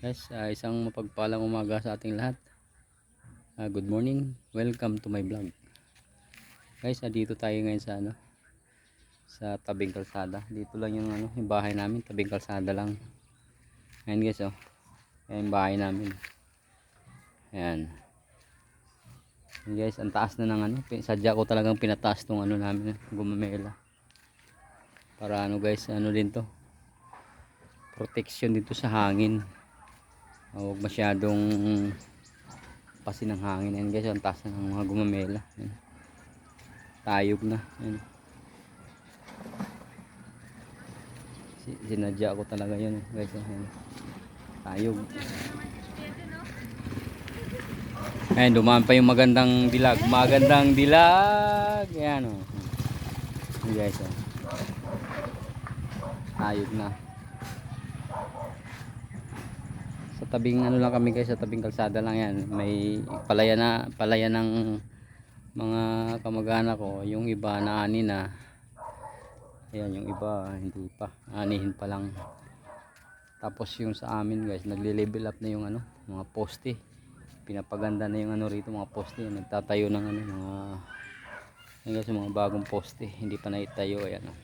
Guys, ah, isang mapagpalang umaga sa ating lahat. Ah, good morning. Welcome to my vlog. Guys, ah, dito tayo ngayon sa ano sa tabing kalsada. Dito lang yung ano, yung bahay namin, tabing kalsada lang. Ayan guys, oh. Ayan yung bahay namin. Ayan. Guys, ang taas na ng ano, sadya ko talagang pinataas tong ano namin, gumamela. Para ano guys, ano din to. Protection dito sa hangin. Huwag masyadong pasin ng hangin. Ayan guys, ang taas ng mga gumamela. Ayan. Tayog na. Ayan. Si- Sinadya ko talaga yun eh, guys. Ayan. Tayog. Ayan, dumaan pa yung magandang dilag. Magandang dilag. Ayan o. Ayan guys o. Tayog na. Sa tabing ano lang kami guys, sa tabing kalsada lang yan. May palaya na, palaya ng mga kamag-anak ko. Yung iba na ani na. Ayan, yung iba hindi pa. Anihin pa lang. Tapos yung sa amin guys, nagle-level up na yung ano, mga poste. Pinapaganda na yung ano rito, mga poste. Nagtatayo ng ano, mga Ayan guys, yung mga bagong poste. Hindi pa naitayo. Ayan oh.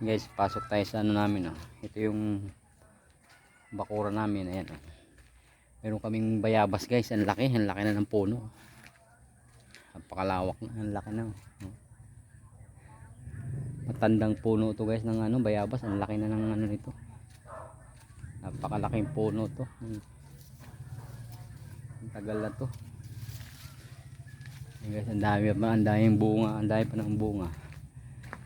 Guys, pasok tayo sa ano namin oh. Ito yung bakura namin. Ayan oh. Meron kaming bayabas guys. Ang laki, ang laki na ng puno. Napakalawak na, ang laki na. oh. Matandang puno to guys ng ano, bayabas. Ang laki na ng ano nito. Napakalaking puno to. Ang ang tagal na to. Ayan guys, ang dami pa, ang daming bunga, ang dami pa ng bunga.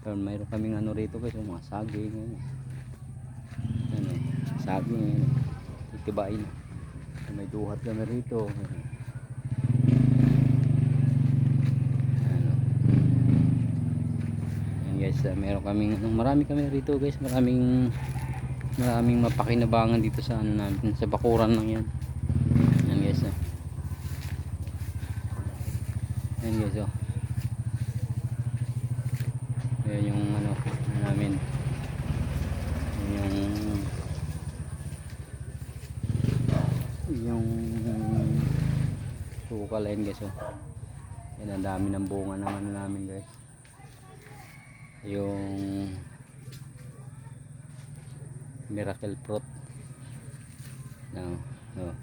Pero mayroon kaming ano rito guys, mga saging. Ano saging. Itibain. May duhat kami rito. Ano. Ayan guys, ah, meron kaming, ano, marami kami rito guys, maraming maraming mapakinabangan dito sa ano namin, sa bakuran lang yan. Ayan guys, ah. Ayan guys, oh. Ayan yung ano, ano namin. Ayan yung yung sukal ayan guys, oh. Ayan ang dami ng bunga ng ano namin guys. Yung miracle fruit. No, no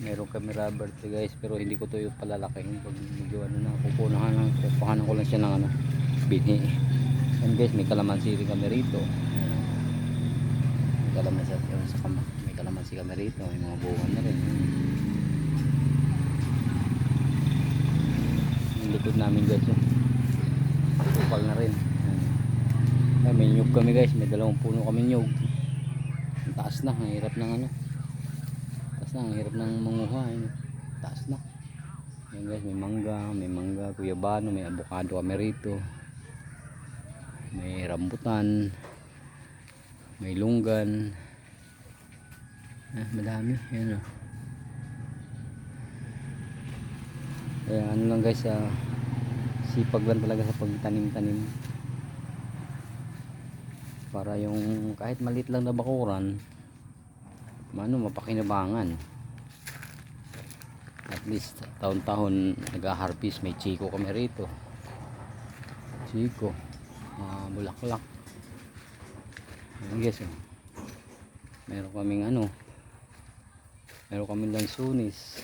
meron kami rubber tree guys pero hindi ko to yung palalaking pag medyo ano na kukunahan lang kukuhanan ko lang siya ng ano binhi and guys may kalamansi rin kami rito may kalamansi sa kama may kalamansi kami rito may mga bunga na rin yung likod namin guys oh. kupal na rin. Ayan. Ayan, may nyug kami guys. May dalawang puno kami nyug. Ang taas na. Ang hirap ng ano. Taas na. Ang hirap ng manguha yun. taas na. Yan guys. May mangga may mangga kuyabano may avocado kami rito. May rambutan. May lunggan. Ah, madami. Yan o kaya ano lang guys ah, sipag lang talaga sa pagtanim-tanim. Para yung kahit maliit lang na bakuran ano mapakinabangan. At least taon-taon nag-harvest may chiko kami rito. Chiko mga bulaklak. Ayan guys oh. meron kaming ano meron kaming lansunis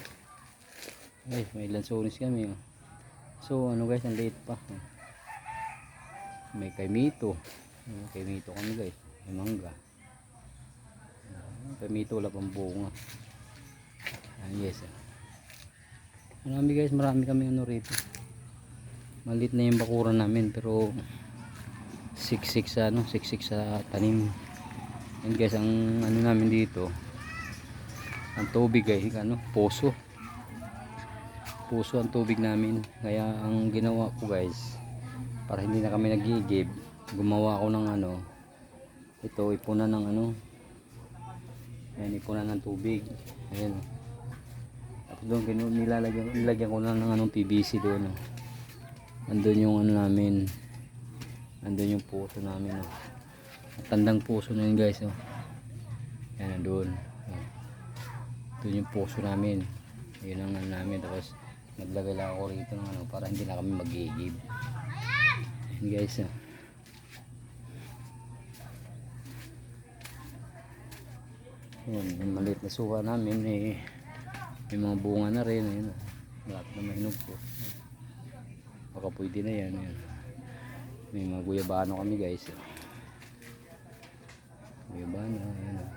guys may lansunis kami oh. so ano guys ang liit pa may kaimito may kaimito kami guys may mangga Pamito wala pang bunga. Ayan yes. ah. Marami guys, marami kami ano rito. Malit na yung bakuran namin pero siksik sa ano, siksik sa tanim. Ayan guys, ang ano namin dito. Ang tubig ay ano, puso. Puso ang tubig namin. Kaya ang ginawa ko guys, para hindi na kami nagigib, gumawa ako ng ano, ito ipunan ng ano, Ayan, ipunan ng tubig. Ayan. Tapos doon, nilalagyan, nilagyan ko na ng anong PVC doon. Oh. Andun yung ano namin. Andun yung puso namin. Oh. Tandang puso na yun guys. Oh. Yan, doon. Oh. Doon yung puso namin. Yun ang ano namin. Tapos, naglagay lang ako rito ng ano, para hindi na kami mag-igib. Yan guys, ah. Yan, yung maliit na suka namin, eh, may mga bunga na rin. Ayun, ah. lahat na mahinog po. Baka pwede na yan. Yan. May mga guyabano kami guys. ah. Guyabano, ayan. ah.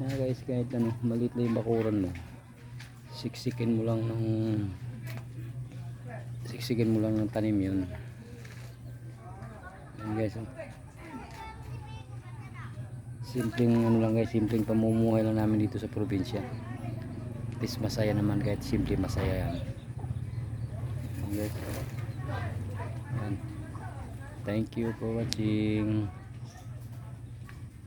Yan guys, kahit ano, maliit na yung bakuran mo. Siksikin mo lang ng siksikin mo lang ng tanim yun. Yan guys, oh. Simpleng ano lang guys, simpleng pamumuhay lang namin dito sa probinsya. At least masaya naman kahit simple masaya yan. Yan. Thank you for watching.